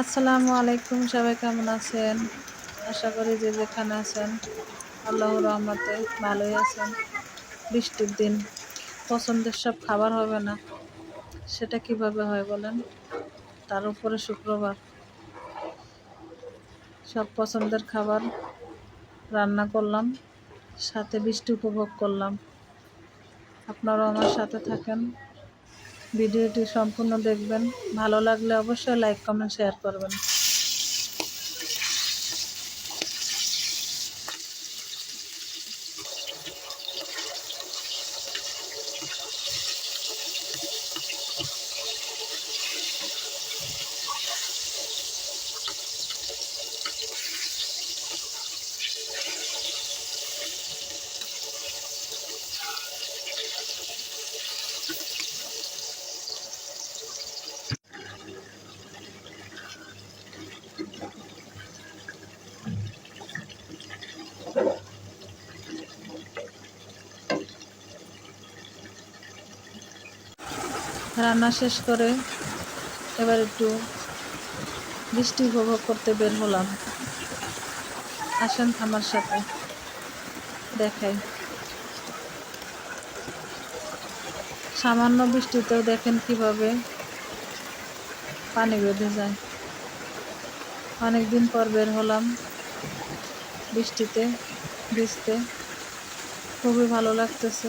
আসসালামু আলাইকুম, সবাই কেমন আছেন? আশা করি যে যেখানে আছেন, আল্লাহর রহমতে ভালোই আছেন। বৃষ্টির দিন, পছন্দের সব খাবার হবে না, সেটা কীভাবে হয় বলেন? তার উপরে শুক্রবার। সব পছন্দের খাবার রান্না করলাম, সাথে বৃষ্টি উপভোগ করলাম। আপনারাও আমার সাথে থাকেন। ভিডিওটি সম্পূর্ণ দেখবেন। ভালো লাগলে অবশ্যই লাইক কমেন্ট শেয়ার করবেন। রান্না শেষ করে এবার একটু বৃষ্টি উপভোগ করতে বের হলাম। আসেন আমার সাথে দেখাই। সামান্য বৃষ্টিতেও দেখেন কীভাবে পানি বেঁধে যায়। অনেক দিন পর বের হলাম বৃষ্টিতে ভিজতে। খুবই ভালো লাগতেছে।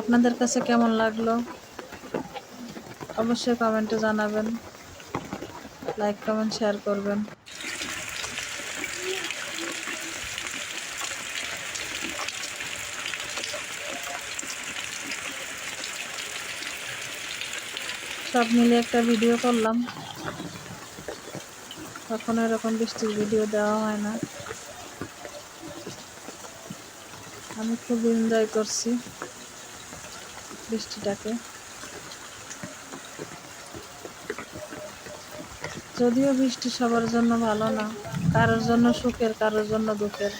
আপনাদের কাছে কেমন লাগল? অবশ্যই কমেন্টে জানাবেন। লাইক, কমেন্ট, শেয়ার করবেন। সব মিলে একটা ভিডিও করলাম। কখনো এরকম বৃষ্টির ভিডিও দেওয়া হয় না। আমি খুব এনজয় করছি। বৃষ্টিটাকে। যদিও বৃষ্টি সবার জন্য ভালো না কারোর জন্য সুখের কারোর জন্য দুঃখের।